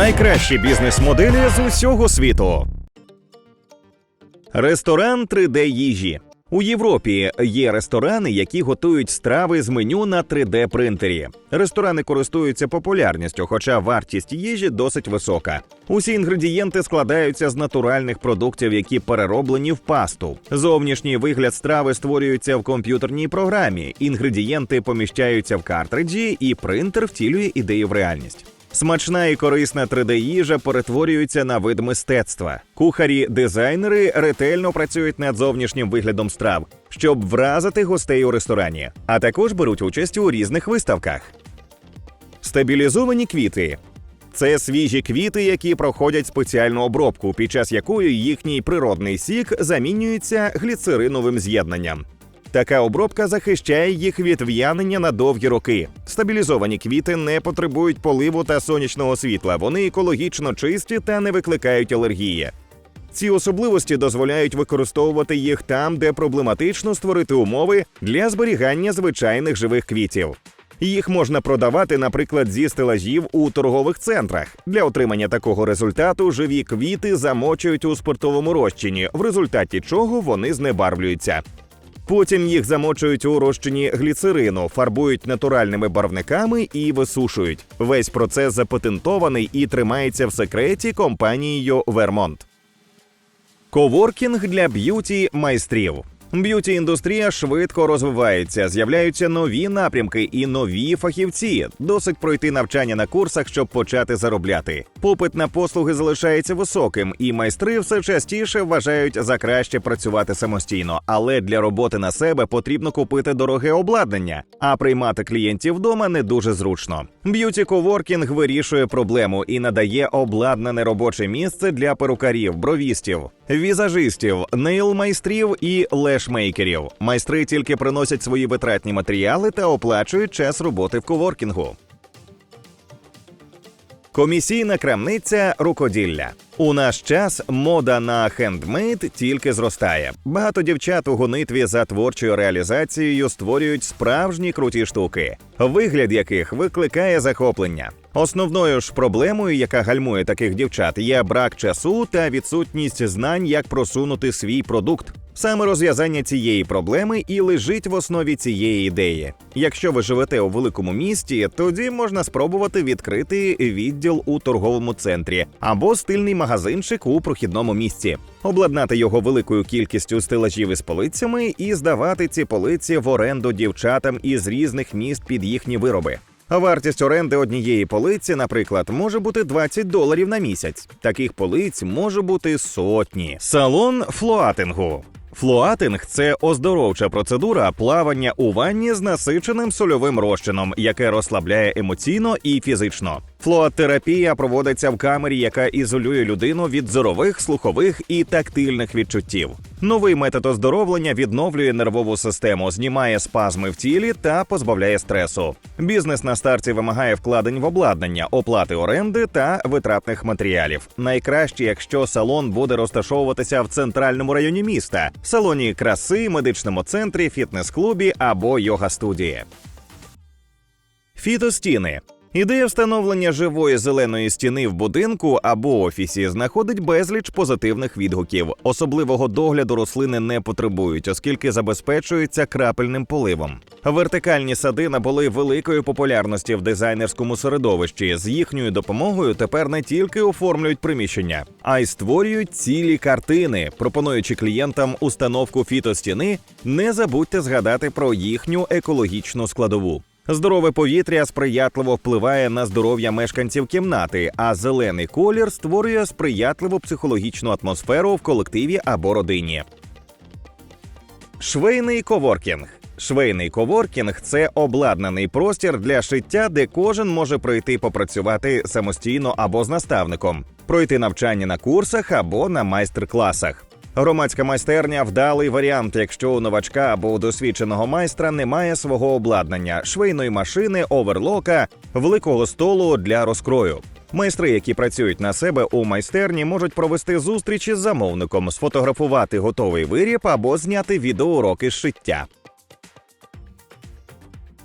Найкращі бізнес-моделі з усього світу. Ресторан 3D їжі. У Європі є ресторани, які готують страви з меню на 3D принтері. Ресторани користуються популярністю, хоча вартість їжі досить висока. Усі інгредієнти складаються з натуральних продуктів, які перероблені в пасту. Зовнішній вигляд страви створюється в комп'ютерній програмі. Інгредієнти поміщаються в картриджі, і принтер втілює ідею в реальність. Смачна і корисна 3D-їжа перетворюється на вид мистецтва. Кухарі-дизайнери ретельно працюють над зовнішнім виглядом страв, щоб вразити гостей у ресторані, а також беруть участь у різних виставках. Стабілізовані квіти. Це свіжі квіти, які проходять спеціальну обробку, під час якої їхній природний сік замінюється гліцериновим з'єднанням. Така обробка захищає їх від в'янення на довгі роки. Стабілізовані квіти не потребують поливу та сонячного світла. Вони екологічно чисті та не викликають алергії. Ці особливості дозволяють використовувати їх там, де проблематично створити умови для зберігання звичайних живих квітів. Їх можна продавати, наприклад, зі стелажів у торгових центрах. Для отримання такого результату живі квіти замочують у спиртовому розчині, в результаті чого вони знебарвлюються. Потім їх замочують у розчині гліцерину, фарбують натуральними барвниками і висушують. Весь процес запатентований і тримається в секреті компанією Вермонт. Коворкінг для б'юті майстрів. Б'юті індустрія швидко розвивається, з'являються нові напрямки і нові фахівці. Досить пройти навчання на курсах, щоб почати заробляти. Попит на послуги залишається високим, і майстри все частіше вважають за краще працювати самостійно. Але для роботи на себе потрібно купити дороге обладнання, а приймати клієнтів вдома не дуже зручно. Б'юті коворкінг вирішує проблему і надає обладнане робоче місце для перукарів, бровістів, візажистів, нейл-майстрів і лешмейкерів. Майстри тільки приносять свої витратні матеріали та оплачують час роботи в коворкінгу. Комісійна крамниця рукоділля. У наш час мода на хендмейд тільки зростає. Багато дівчат у гонитві за творчою реалізацією створюють справжні круті штуки, вигляд яких викликає захоплення. Основною ж проблемою, яка гальмує таких дівчат, є брак часу та відсутність знань, як просунути свій продукт. Саме розв'язання цієї проблеми і лежить в основі цієї ідеї. Якщо ви живете у великому місті, тоді можна спробувати відкрити відділ у торговому центрі або стильний магазинчик у прохідному місці, обладнати його великою кількістю стелажів із полицями і здавати ці полиці в оренду дівчатам із різних міст під їхні вироби. Вартість оренди однієї полиці, наприклад, може бути 20 доларів на місяць. Таких полиць може бути сотні. Салон флоатингу. Флоатинг це оздоровча процедура плавання у ванні з насиченим сольовим розчином, яке розслабляє емоційно і фізично. Флоатерапія проводиться в камері, яка ізолює людину від зорових, слухових і тактильних відчуттів. Новий метод оздоровлення відновлює нервову систему, знімає спазми в тілі та позбавляє стресу. Бізнес на старті вимагає вкладень в обладнання, оплати оренди та витратних матеріалів. Найкраще, якщо салон буде розташовуватися в центральному районі міста, салоні краси, медичному центрі, фітнес-клубі або йога-студії. Фітостіни. Ідея встановлення живої зеленої стіни в будинку або офісі знаходить безліч позитивних відгуків. Особливого догляду рослини не потребують, оскільки забезпечуються крапельним поливом. Вертикальні сади набули великої популярності в дизайнерському середовищі. З їхньою допомогою тепер не тільки оформлюють приміщення, а й створюють цілі картини, пропонуючи клієнтам установку фітостіни. Не забудьте згадати про їхню екологічну складову. Здорове повітря сприятливо впливає на здоров'я мешканців кімнати, а зелений колір створює сприятливу психологічну атмосферу в колективі або родині. Швейний коворкінг. Швейний коворкінг це обладнаний простір для шиття, де кожен може прийти попрацювати самостійно або з наставником, пройти навчання на курсах або на майстер-класах. Громадська майстерня вдалий варіант, якщо у новачка або у досвідченого майстра немає свого обладнання, швейної машини, оверлока, великого столу для розкрою. Майстри, які працюють на себе у майстерні, можуть провести зустрічі з замовником, сфотографувати готовий виріб або зняти відеоуроки з шиття.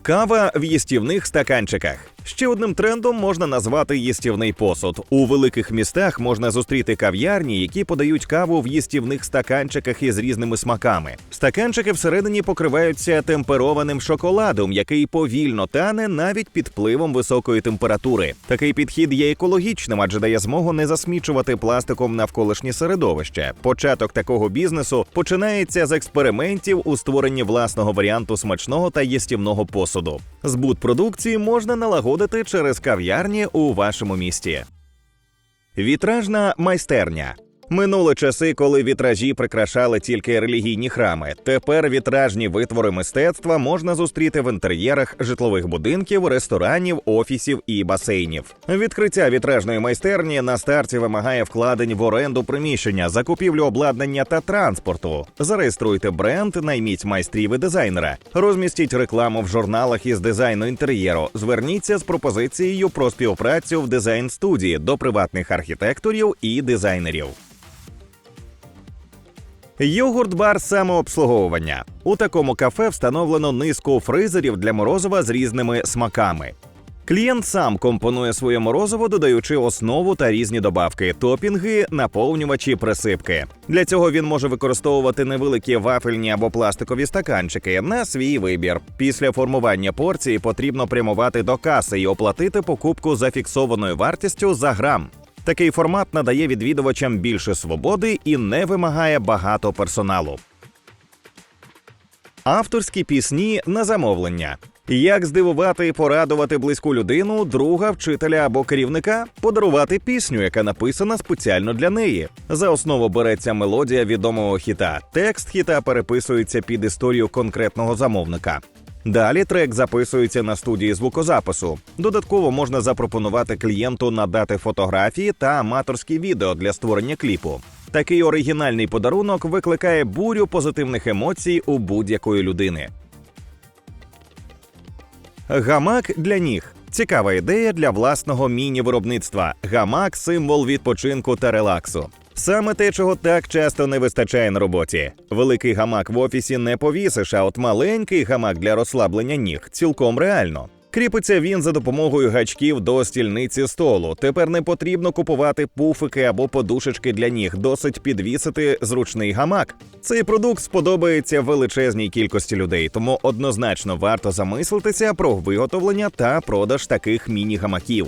Кава в їстівних стаканчиках. Ще одним трендом можна назвати їстівний посуд. У великих містах можна зустріти кав'ярні, які подають каву в їстівних стаканчиках із різними смаками. Стаканчики всередині покриваються темперованим шоколадом, який повільно тане навіть під впливом високої температури. Такий підхід є екологічним, адже дає змогу не засмічувати пластиком навколишнє середовище. Початок такого бізнесу починається з експериментів у створенні власного варіанту смачного та їстівного посуду. Збут продукції можна налагодити через кав'ярні у вашому місті. Вітражна майстерня. Минули часи, коли вітражі прикрашали тільки релігійні храми. Тепер вітражні витвори мистецтва можна зустріти в інтер'єрах житлових будинків, ресторанів, офісів і басейнів. Відкриття вітражної майстерні на старті вимагає вкладень в оренду приміщення, закупівлю обладнання та транспорту. Зареєструйте бренд, найміть майстрів і дизайнера, розмістіть рекламу в журналах із дизайну інтер'єру. Зверніться з пропозицією про співпрацю в дизайн студії до приватних архітекторів і дизайнерів. Йогурт-бар самообслуговування. У такому кафе встановлено низку фризерів для морозива з різними смаками. Клієнт сам компонує своє морозиво, додаючи основу та різні добавки, топінги, наповнювачі, присипки. Для цього він може використовувати невеликі вафельні або пластикові стаканчики на свій вибір. Після формування порції потрібно прямувати до каси і оплатити покупку за фіксованою вартістю за грам. Такий формат надає відвідувачам більше свободи і не вимагає багато персоналу. Авторські пісні на замовлення. Як здивувати і порадувати близьку людину, друга, вчителя або керівника, подарувати пісню, яка написана спеціально для неї. За основу береться мелодія відомого хіта. Текст хіта переписується під історію конкретного замовника. Далі трек записується на студії звукозапису. Додатково можна запропонувати клієнту надати фотографії та аматорські відео для створення кліпу. Такий оригінальний подарунок викликає бурю позитивних емоцій у будь-якої людини. Гамак для ніг. Цікава ідея для власного міні-виробництва. Гамак символ відпочинку та релаксу. Саме те, чого так часто не вистачає на роботі. Великий гамак в офісі не повісиш, а от маленький гамак для розслаблення ніг цілком реально. Кріпиться він за допомогою гачків до стільниці столу. Тепер не потрібно купувати пуфики або подушечки для ніг. Досить підвісити зручний гамак. Цей продукт сподобається величезній кількості людей, тому однозначно варто замислитися про виготовлення та продаж таких міні-гамаків.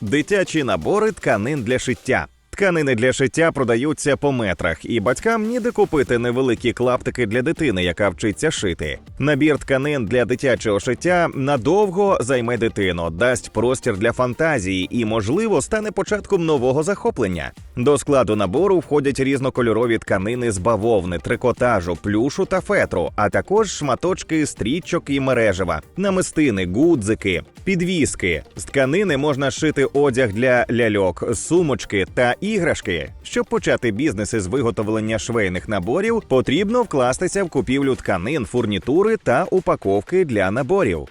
Дитячі набори тканин для шиття. Тканини для шиття продаються по метрах, і батькам ніде купити невеликі клаптики для дитини, яка вчиться шити. Набір тканин для дитячого шиття надовго займе дитину, дасть простір для фантазії і, можливо, стане початком нового захоплення. До складу набору входять різнокольорові тканини з бавовни, трикотажу, плюшу та фетру, а також шматочки стрічок і мережева, намистини, гудзики, підвіски. З тканини можна шити одяг для ляльок, сумочки та іграшки. Щоб почати бізнес із виготовлення швейних наборів, потрібно вкластися в купівлю тканин, фурнітури та упаковки для наборів.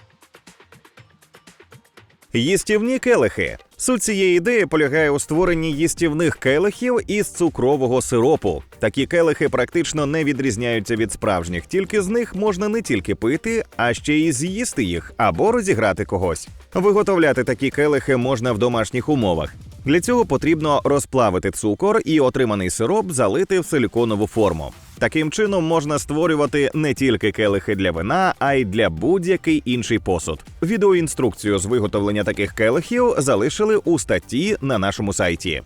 Їстівні келихи. Суть цієї ідеї полягає у створенні їстівних келихів із цукрового сиропу. Такі келихи практично не відрізняються від справжніх, тільки з них можна не тільки пити, а ще й з'їсти їх або розіграти когось. Виготовляти такі келихи можна в домашніх умовах. Для цього потрібно розплавити цукор і отриманий сироп залити в силіконову форму. Таким чином можна створювати не тільки келихи для вина, а й для будь-який інший посуд. Відеоінструкцію з виготовлення таких келихів залишили у статті на нашому сайті.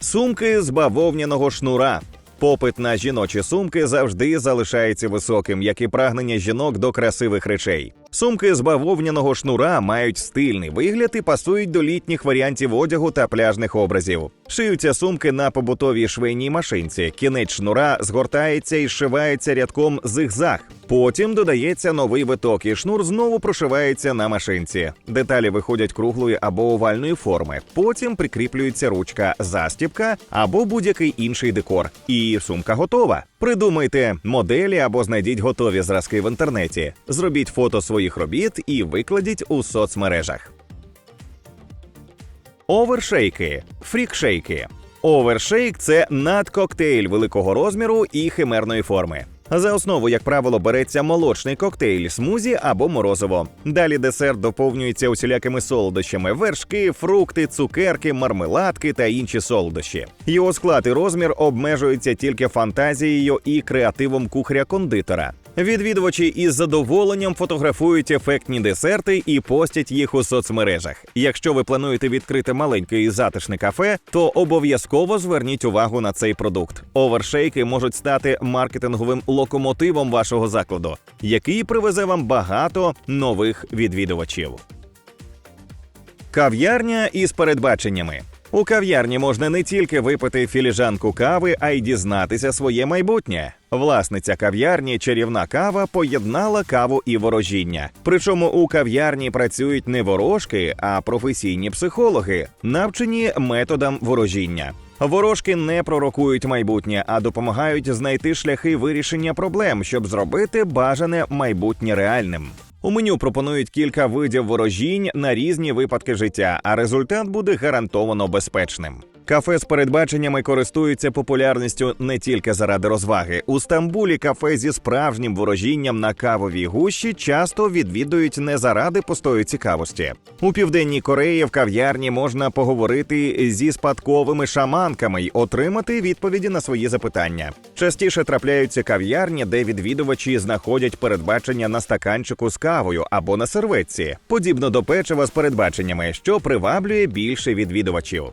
Сумки з бавовняного шнура. Попит на жіночі сумки завжди залишається високим, як і прагнення жінок до красивих речей. Сумки з бавовняного шнура мають стильний вигляд і пасують до літніх варіантів одягу та пляжних образів. Шиються сумки на побутовій швейній машинці. Кінець шнура згортається і зшивається рядком зигзаг. Потім додається новий виток, і шнур знову прошивається на машинці. Деталі виходять круглої або овальної форми. Потім прикріплюється ручка, застібка або будь-який інший декор. І сумка готова. Придумайте моделі або знайдіть готові зразки в інтернеті. Зробіть фото своїх робіт і викладіть у соцмережах. Овершейки, фрікшейки. Овершейк це надкоктейль великого розміру і химерної форми. За основу, як правило, береться молочний коктейль, смузі або морозиво. Далі десерт доповнюється усілякими солодощами: вершки, фрукти, цукерки, мармеладки та інші солодощі. Його склад і розмір обмежуються тільки фантазією і креативом кухаря-кондитера. Відвідувачі із задоволенням фотографують ефектні десерти і постять їх у соцмережах. Якщо ви плануєте відкрити маленьке і затишне кафе, то обов'язково зверніть увагу на цей продукт. Овершейки можуть стати маркетинговим локомотивом вашого закладу, який привезе вам багато нових відвідувачів. Кав'ярня із передбаченнями. У кав'ярні можна не тільки випити філіжанку кави, а й дізнатися своє майбутнє. Власниця кав'ярні чарівна кава поєднала каву і ворожіння. Причому у кав'ярні працюють не ворожки, а професійні психологи, навчені методам ворожіння. Ворожки не пророкують майбутнє, а допомагають знайти шляхи вирішення проблем, щоб зробити бажане майбутнє реальним. У меню пропонують кілька видів ворожінь на різні випадки життя, а результат буде гарантовано безпечним. Кафе з передбаченнями користуються популярністю не тільки заради розваги. У Стамбулі кафе зі справжнім ворожінням на кавовій гущі часто відвідують не заради пустої цікавості. У південній Кореї в кав'ярні можна поговорити зі спадковими шаманками й отримати відповіді на свої запитання. Частіше трапляються кав'ярні, де відвідувачі знаходять передбачення на стаканчику з кавою або на серветці, подібно до печива з передбаченнями, що приваблює більше відвідувачів.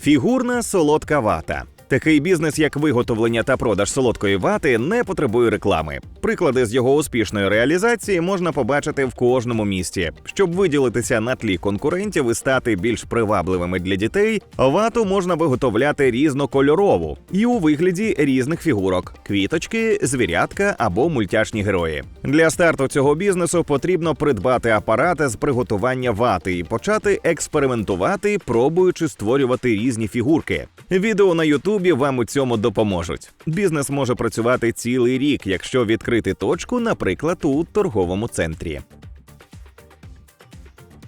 Фігурна солодка вата. Такий бізнес, як виготовлення та продаж солодкої вати, не потребує реклами. Приклади з його успішної реалізації можна побачити в кожному місті. Щоб виділитися на тлі конкурентів і стати більш привабливими для дітей, вату можна виготовляти різнокольорову і у вигляді різних фігурок: квіточки, звірятка або мультяшні герої. Для старту цього бізнесу потрібно придбати апарати з приготування вати і почати експериментувати, пробуючи створювати різні фігурки. Відео на Ютубі вам у цьому допоможуть. Бізнес може працювати цілий рік, якщо відкрити точку, наприклад, у торговому центрі.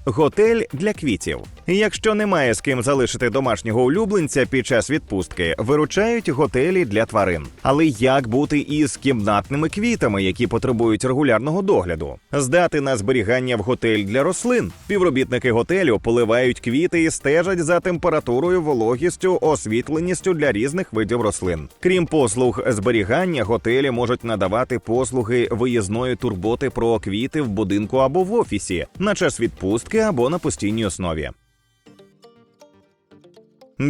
Готель для квітів. Якщо немає з ким залишити домашнього улюбленця під час відпустки, виручають готелі для тварин. Але як бути із кімнатними квітами, які потребують регулярного догляду? Здати на зберігання в готель для рослин. Співробітники готелю поливають квіти і стежать за температурою, вологістю, освітленістю для різних видів рослин. Крім послуг зберігання, готелі можуть надавати послуги виїзної турботи про квіти в будинку або в офісі на час відпустки або на постійній основі.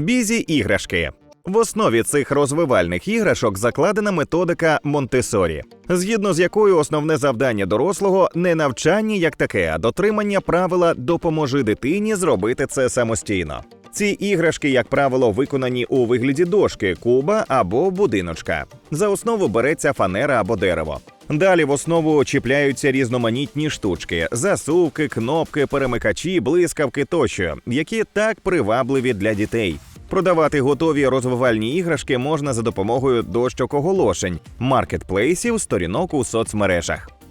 Бізі іграшки. В основі цих розвивальних іграшок закладена методика Монтесорі, згідно з якою основне завдання дорослого не навчання як таке, а дотримання правила допоможи дитині зробити це самостійно. Ці іграшки, як правило, виконані у вигляді дошки, куба або будиночка. За основу береться фанера або дерево. Далі в основу чіпляються різноманітні штучки: засувки, кнопки, перемикачі, блискавки тощо, які так привабливі для дітей. Продавати готові розвивальні іграшки можна за допомогою дощок оголошень, маркетплейсів, сторінок у соцмережах.